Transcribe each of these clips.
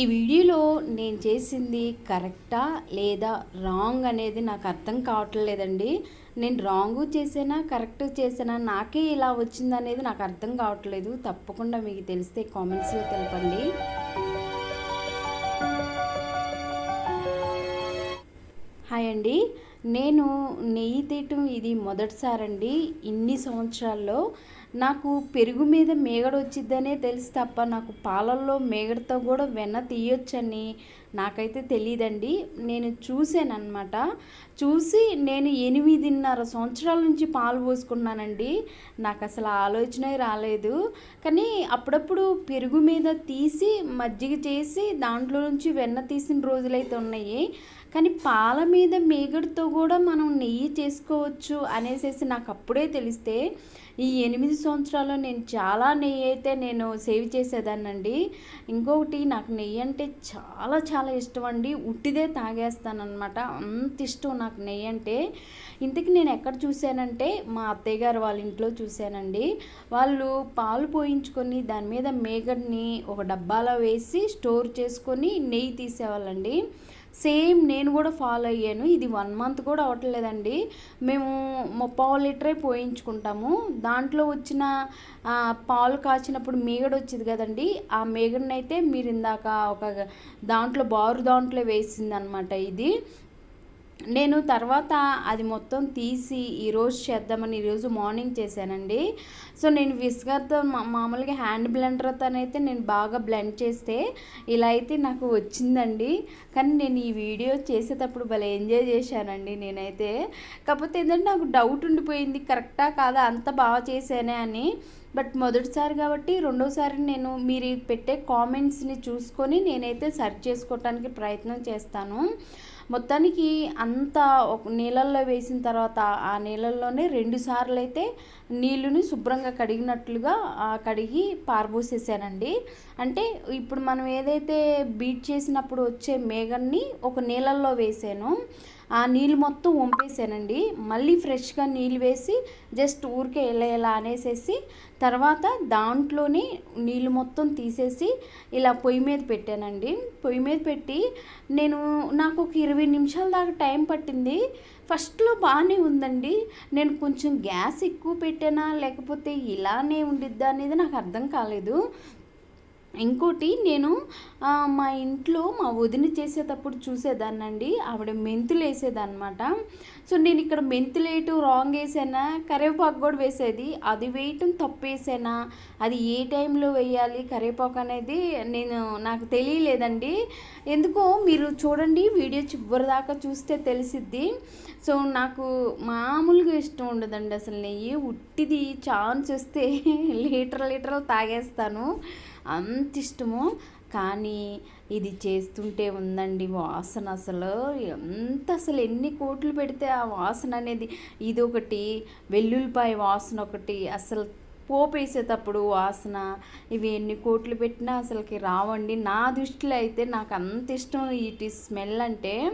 ఈ వీడియోలో నేను చేసింది కరెక్టా లేదా రాంగ్ అనేది నాకు అర్థం కావట్లేదండి. నేను రాంగ్ చేసానా కరెక్ట్ చేసానా నాకే ఇలా వచ్చింది అనేది నాకు అర్థం కావట్లేదు. తప్పకుండా మీకు తెలిస్తే కామెంట్స్లో తెలపండి. హాయ్ అండి. నేను నెయ్యి తీయటం ఇది మొదటిసారండి. ఇన్ని సంవత్సరాల్లో నాకు పెరుగు మీద మేగడ వచ్చిద్దనే తెలుసు తప్ప నాకు పాలల్లో మేగడతో కూడా వెన్న తీయొచ్చని నాకైతే తెలియదండి నేను చూశానమాట చూసి నేను ఎనిమిదిన్నర సంవత్సరాల నుంచి పాలు పోసుకున్నానండి. నాకు అసలు ఆలోచనే రాలేదు. కానీ అప్పుడప్పుడు పెరుగు మీద తీసి మజ్జిగ చేసి దాంట్లో నుంచి వెన్న తీసిన రోజులైతే ఉన్నాయి. కానీ పాల మీద మేగడితో కూడా మనం నెయ్యి చేసుకోవచ్చు అనేసి నాకు అప్పుడే తెలిస్తే ఈ ఎనిమిది సంవత్సరాల్లో నేను చాలా నెయ్యి అయితే నేను సేవ్ చేసేదానండి ఇంకొకటి నాకు నెయ్యి అంటే చాలా చాలా ఇష్టం అండి. ఉట్టిదే తాగేస్తానమాట అంత ఇష్టం నాకు నెయ్యి అంటే. ఇంతకు నేను ఎక్కడ చూశానంటే మా అత్తయ్య గారు వాళ్ళ ఇంట్లో చూశానండి. వాళ్ళు పాలు పోయించుకొని దాని మీద మేగడ్ని ఒక డబ్బాలో వేసి స్టోర్ చేసుకొని నెయ్యి తీసేవాళ్ళండి. సేమ్ నేను కూడా ఫాలో అయ్యాను. ఇది వన్ మంత్ కూడా అవ్వట్లేదండి మేము ముప్పావు లీటరే పోయించుకుంటాము. దాంట్లో వచ్చిన పాలు కాచినప్పుడు మీగడ వచ్చింది కదండి. ఆ మేగడనైతే మీరు ఇందాక ఒక దాంట్లో బారు దాంట్లో వేసింది అనమాట ఇది. నేను తర్వాత అది మొత్తం తీసి ఈరోజు చేద్దామని ఈరోజు మార్నింగ్ చేశానండి. సో నేను విస్కర్తో మామూలుగా హ్యాండ్ బ్లెండర్తో అయితే నేను బాగా బ్లెండ్ చేస్తే ఇలా అయితే నాకు వచ్చిందండి. కానీ నేను ఈ వీడియో చేసేటప్పుడు భలే ఎంజాయ్ చేశానండి నేనైతే. కాకపోతే ఏంటంటే నాకు డౌట్ ఉండిపోయింది కరెక్టా కాదా అంత బాగా చేశానే అని. బట్ మొదటిసారి కాబట్టి రెండోసారి నేను మీరు పెట్టే కామెంట్స్ని చూసుకొని నేనైతే సెర్చ్ చేసుకోవటానికి ప్రయత్నం చేస్తాను. మొత్తానికి అంత ఒక నీళ్ళల్లో వేసిన తర్వాత ఆ నీళ్ళల్లోనే రెండు సార్లు అయితే నీళ్ళుని శుభ్రంగా కడిగినట్లుగా కడిగి పారబోసేసానండి. అంటే ఇప్పుడు మనం ఏదైతే బీట్ చేసినప్పుడు వచ్చే మేఘన్ని ఒక నీళ్ళల్లో వేసాను ఆ నీళ్ళు మొత్తం వంపేసానండి. మళ్ళీ ఫ్రెష్గా నీళ్ళు వేసి జస్ట్ ఊరికే ఎలా ఎలా అనేసేసి తర్వాత దాంట్లోనే నీళ్ళు మొత్తం తీసేసి ఇలా పొయ్యి మీద పెట్టానండి. పొయ్యి మీద పెట్టి నేను నాకు ఒక ఇరవై నిమిషాల దాకా టైం పట్టింది. ఫస్ట్లో బాగానే ఉందండి. నేను కొంచెం గ్యాస్ ఎక్కువ పెట్టానా లేకపోతే ఇలానే ఉండిద్దా అనేది నాకు అర్థం కాలేదు. ఇంకోటి నేను మా ఇంట్లో మా వదిన చేసేటప్పుడు చూసేదాన్నండి. ఆవిడ మెంతులు వేసేదన్నమాట సో నేను ఇక్కడ మెంతులు వేయటం రాంగ్ వేసానా? కరివేపాకు కూడా వేసేది. అది వేయటం తప్పు వేసానా అది ఏ టైంలో వేయాలి? కరివేపాకు అనేది నేను నాకు తెలియలేదండి. ఎందుకో మీరు చూడండి వీడియో చివరిదాకా చూస్తే తెలిసిద్ది. సో నాకు మామూలుగా ఇష్టం ఉండదండి అసలు నెయ్యి. ఉట్టిది ఛాన్స్ వస్తే లీటర్ లీటర్లు తాగేస్తాను. అంత ఇష్టము. కానీ ఇది చేస్తుంటే ఉందండి వాసన అసలు. ఎంత అసలు ఎన్ని కోట్లు పెడితే ఆ వాసన అనేది. ఇది ఒకటి వెల్లుల్లిపాయ వాసన ఒకటి అసలు పోపు వేసేటప్పుడు వాసన. ఇవి ఎన్ని కోట్లు పెట్టినా అసలుకి రావండి. నా దృష్టిలో అయితే నాకు అంత ఇష్టం వీటి స్మెల్ అంటే.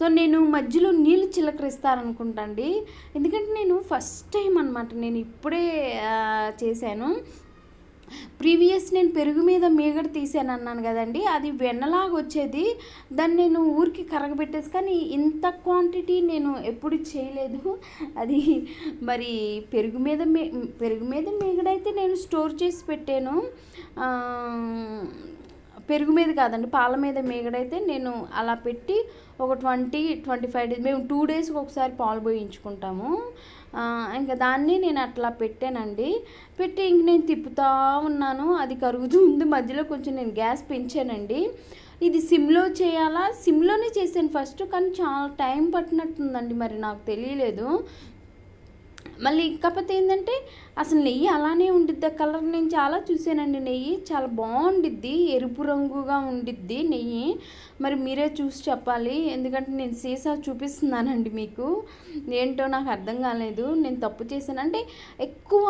సో నేను మధ్యలో నీళ్ళు చిలకరిస్తారనుకుంటా ఎందుకంటే నేను ఫస్ట్ టైం అనమాట నేను ఇప్పుడే చేశాను. ప్రీవియస్ నేను పెరుగు మీద మీగడ తీసాను అన్నాను కదండి. అది వెన్నలాగా వచ్చేది. దాన్ని నేను ఊరికి కరగబెట్టేసి కానీ ఇంత క్వాంటిటీ నేను ఎప్పుడు చేయలేదు. అది మరి పెరుగు మీద మే పెరుగు మీద మీగడైతే నేను స్టోర్ చేసి పెట్టాను. పెరుగు మీద కాదండి పాల మీద మీగడైతే నేను అలా పెట్టి ఒక ట్వంటీ ట్వంటీ ఫైవ్ డేస్ మేము టూ డేస్కి ఒకసారి పాలు పోయించుకుంటాము. ఇంకా దాన్ని నేను అట్లా పెట్టానండి. పెట్టి ఇంక నేను తిప్పుతూ ఉన్నాను అది కరుగుతూ ఉంది. మధ్యలో కొంచెం నేను గ్యాస్ పెంచానండి. ఇది సిమ్లో చేయాలా? సిమ్లోనే చేశాను ఫస్ట్ కానీ చాలా టైం పట్టినట్టుందండి మరి నాకు తెలియలేదు. మళ్ళీ కాకపోతే ఏంటంటే అసలు నెయ్యి అలానే ఉండిద్ది? కలర్ నేను చాలా చూసానండి నెయ్యి. చాలా బాగుండిద్ది. ఎరుపు రంగుగా ఉండిద్ది నెయ్యి. మరి మీరే చూసి చెప్పాలి. ఎందుకంటే నేను సీసా చూపిస్తున్నానండి మీకు. ఏంటో నాకు అర్థం కాలేదు. నేను తప్పు చేశాను. అంటే ఎక్కువ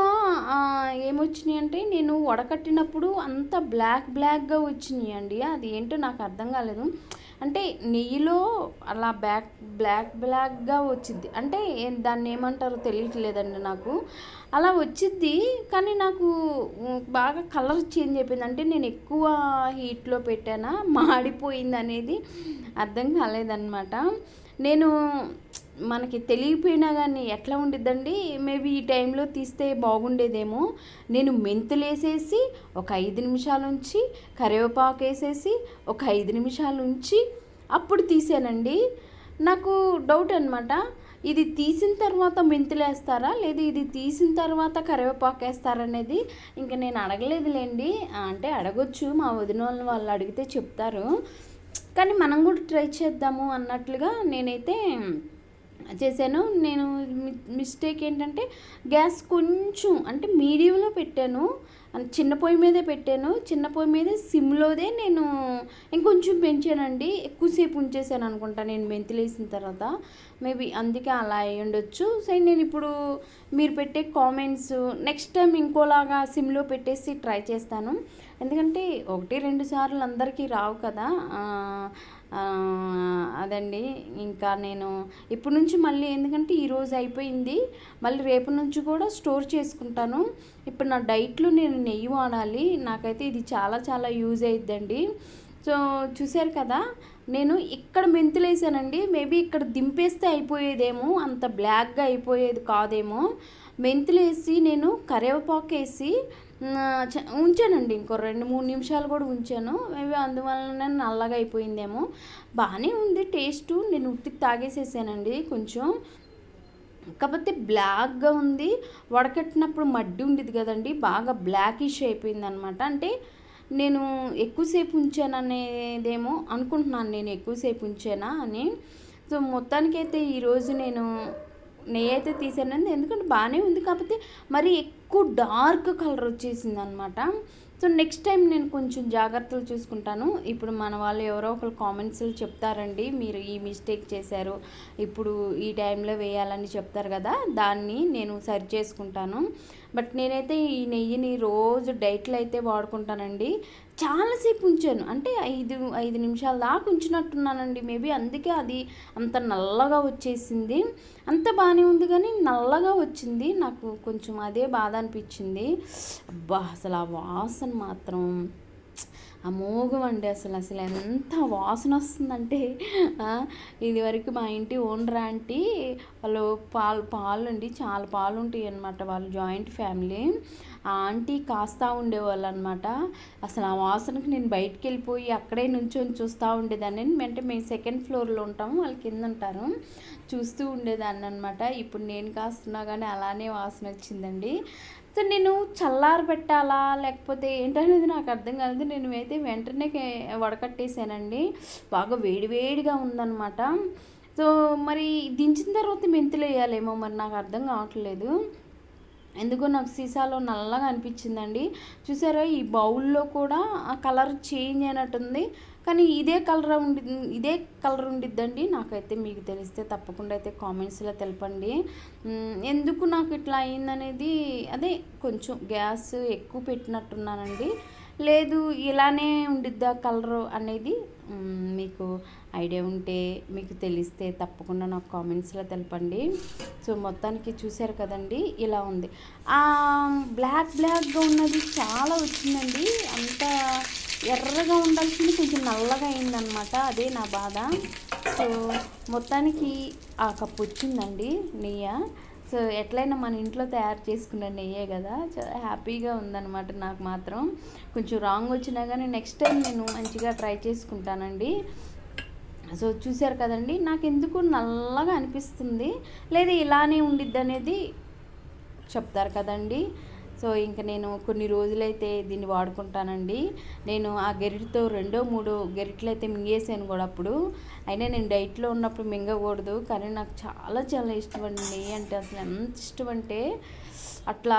ఏమొచ్చినాయి అంటే నేను వడకట్టినప్పుడు అంత బ్లాక్ బ్లాక్గా వచ్చినాయి అండి అది ఏంటో నాకు అర్థం కాలేదు. అంటే నెయ్యిలో అలా బ్యాక్ బ్లాక్ బ్లాక్గా వచ్చింది. అంటే దాన్ని ఏమంటారో తెలియట్లేదండి నాకు. అలా వచ్చింది కానీ నాకు బాగా కలర్ చేంజ్ అయిపోయింది. అంటే నేను ఎక్కువ హీట్లో పెట్టానా మాడిపోయింది అనేది అర్థం కాలేదన్నమాట. నేను మనకి తెలియపోయినా కానీ ఎట్లా ఉండిద్దండి? మేబీ ఈ టైంలో తీస్తే బాగుండేదేమో. నేను మెంతులు వేసేసి ఒక ఐదు నిమిషాలు ఉంచి కరివేపాకు వేసేసి ఒక ఐదు నిమిషాలు ఉంచి అప్పుడు తీసానండి. నాకు డౌట్ అనమాట ఇది తీసిన తర్వాత మెంతులు వేస్తారా లేదా ఇది తీసిన తర్వాత కరివేపాకు వేస్తారా అనేది ఇంకా నేను అడగలేదులేండి. అంటే అడగొచ్చు మా వదిన వాళ్ళని వాళ్ళు అడిగితే చెప్తారు. కానీ మనం కూడా ట్రై చేద్దాము అన్నట్లుగా నేనైతే చేశాను. నేను మి- మిస్టేక్ ఏంటంటే గ్యాస్ కొంచెం అంటే మీడియంలో పెట్టాను. చిన్న పొయ్యి మీదే పెట్టాను. చిన్న పొయ్యి మీద సిమ్లోదే నేను ఇంకొంచెం పెంచానండి. ఎక్కువసేపు ఉంచేసాను అనుకుంటా నేను మెంతులు వేసిన తర్వాత. మేబీ అందుకే అలా అయి ఉండొచ్చు. సో నేను ఇప్పుడు మీరు పెట్టే కామెంట్స్ నెక్స్ట్ టైం ఇంకోలాగా సిమ్లో పెట్టేసి ట్రై చేస్తాను. ఎందుకంటే ఒకటి రెండు సార్లు అందరికీ రావు కదా. అదండి. ఇంకా నేను ఇప్పటి నుంచి మళ్ళీ ఎందుకంటే ఈరోజు అయిపోయింది. మళ్ళీ రేపు నుంచి కూడా స్టోర్ చేసుకుంటాను. ఇప్పుడు నా డైట్లో నేను నెయ్యి వాడాలి. నాకైతే ఇది చాలా చాలా యూజ్ అయిద్దండి. సో చూశారు కదా నేను ఇక్కడ మెంతులు వేసానండి మేబీ ఇక్కడ దింపేస్తే అయిపోయేదేమో. అంత బ్లాక్గా అయిపోయేది కాదేమో. మెంతులు వేసి నేను కరివేపాకు వేసి ఉంచానండి ఇంకో రెండు మూడు నిమిషాలు కూడా ఉంచాను. మేబీ అందువలన నల్లగా అయిపోయిందేమో. బాగానే ఉంది టేస్ట్. నేను ఉత్తికి తాగేసేసానండి కొంచెం. కాకపోతే బ్లాక్గా ఉంది. వడకట్టినప్పుడు మడ్డి ఉండేది కదండి బాగా బ్లాకిష్ అయిపోయింది అనమాట అంటే నేను ఎక్కువసేపు ఉంచాననేదేమో అనుకుంటున్నాను నేను ఎక్కువసేపు ఉంచానా అని. సో మొత్తానికైతే ఈరోజు నేను నెయ్యి అయితే తీసానండి. ఎందుకంటే బాగానే ఉంది కాకపోతే మరి ఎక్కువ డార్క్ కలర్ వచ్చేసింది అనమాట సో నెక్స్ట్ టైం నేను కొంచెం జాగ్రత్తలు చూసుకుంటాను. ఇప్పుడు మన వాళ్ళు ఎవరో ఒకరు కామెంట్స్లో చెప్తారండి మీరు ఈ మిస్టేక్ చేశారు ఇప్పుడు ఈ టైంలో వేయాలని చెప్తారు కదా దాన్ని నేను సరి చేసుకుంటాను. బట్ నేనైతే ఈ నెయ్యిని రోజు డైట్లో అయితే వాడుకుంటానండి. చాలాసేపు ఉంచాను. అంటే ఐదు ఐదు నిమిషాల దాకా ఉంచినట్టున్నానండి. మేబీ అందుకే అది అంత నల్లగా వచ్చేసింది. అంత బాగానే ఉంది కానీ నల్లగా వచ్చింది. నాకు కొంచెం అదే బాధ అనిపించింది. అబ్బా అసలు ఆ వాసన మాత్రం అమోఘం అండి అసలు అసలు ఎంత వాసన వస్తుందంటే ఇది వరకు మా ఇంటి ఓనర్ ఆంటీ వాళ్ళు పాలు పాలు అండి చాలా పాలు ఉంటాయి అనమాట వాళ్ళు జాయింట్ ఫ్యామిలీ. ఆ ఆంటీ కాస్తా ఉండేవాళ్ళు అనమాట అసలు ఆ వాసనకి నేను బయటికి వెళ్ళిపోయి అక్కడే నుంచొని చూస్తూ ఉండేదాన్ని. అంటే మేము సెకండ్ ఫ్లోర్లో ఉంటాము వాళ్ళు కింద ఉంటారు చూస్తూ ఉండేదాన్ని అనమాట ఇప్పుడు నేను కాస్తున్నా కానీ అలానే వాసన వచ్చిందండి సో నేను చల్లారి పెట్టాలా? లేకపోతే ఏంటనేది నాకు అర్థం కాలేదు. నేను అయితే వెంటనే వడకట్టేసానండి. బాగా వేడివేడిగా ఉందన్నమాట. సో మరి దించిన తర్వాత మెంతులు వేయాలేమో మరి నాకు అర్థం కావట్లేదు. ఎందుకో నాకు సీసాలో నల్లగా అనిపించిందండి. చూసారా ఈ బౌల్లో కూడా ఆ కలర్ చేంజ్ అయినట్టుంది. కానీ ఇదే కలర్ ఉండి ఇదే కలర్ ఉండిద్దండి. నాకైతే మీకు తెలిస్తే తప్పకుండా అయితే కామెంట్స్లో తెలపండి. ఎందుకు నాకు ఇట్లా అయిందనేది అదే కొంచెం గ్యాస్ ఎక్కువ పెట్టినట్టున్నానండి. లేదు ఇలానే ఉండిద్దా కలర్ అనేది? మీకు ఐడియా ఉంటే మీకు తెలిస్తే తప్పకుండా నాకు కామెంట్స్లో తెలపండి. సో మొత్తానికి చూశారు కదండి ఇలా ఉంది. బ్లాక్ బ్లాక్గా ఉన్నది చాలా వచ్చిందండి. అంతా ఎర్రగా ఉండాల్సింది కొంచెం నల్లగా అయిందనమాట అదే నా బాధ. సో మొత్తానికి ఆ కప్పు వచ్చిందండి నెయ్యి. సో ఎట్లయినా మన ఇంట్లో తయారు చేసుకున్న నెయ్యే కదా. చాలా హ్యాపీగా ఉందన్నమాట నాకు మాత్రం. కొంచెం రాంగ్ వచ్చినా కానీ నెక్స్ట్ టైం నేను మంచిగా ట్రై చేసుకుంటానండి. సో చూశారు కదండి నాకు ఎందుకు నల్లగా అనిపిస్తుంది. లేదా ఇలానే ఉండిద్ది అనేది చెప్తారు కదండి. సో ఇంకా నేను కొన్ని రోజులైతే దీన్ని వాడుకుంటానండి. నేను ఆ గెరిటితో రెండో మూడో గెరిట్లు అయితే మింగేసాను కూడా అప్పుడు. అయినా నేను డైట్లో ఉన్నప్పుడు మింగకూడదు. కానీ నాకు చాలా చాలా ఇష్టం అండి నెయ్యి అంటే అసలు ఎంత ఇష్టం అంటే అట్లా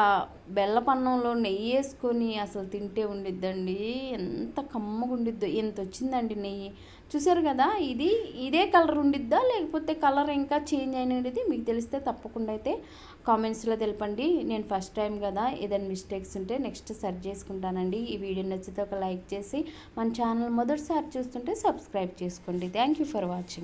బెల్లపన్నంలో నెయ్యి వేసుకొని అసలు తింటే ఉండిద్దండి. ఎంత కమ్మగా ఉండిద్దో ఎంత వచ్చిందండి నెయ్యి. చూసారు కదా ఇది ఇదే కలర్ ఉండిద్దా లేకపోతే కలర్ ఇంకా చేంజ్ అయినది? మీకు తెలిస్తే తప్పకుండా అయితే కామెంట్స్లో తెలపండి. నేను ఫస్ట్ టైం కదా ఏదైనా మిస్టేక్స్ ఉంటే నెక్స్ట్ సర్చ్ చేసుకుంటానండి. ఈ వీడియో నచ్చితే ఒక లైక్ చేసి మన ఛానల్ మొదటిసారి చూస్తుంటే సబ్స్క్రైబ్ చేసుకోండి. Thank you for watching.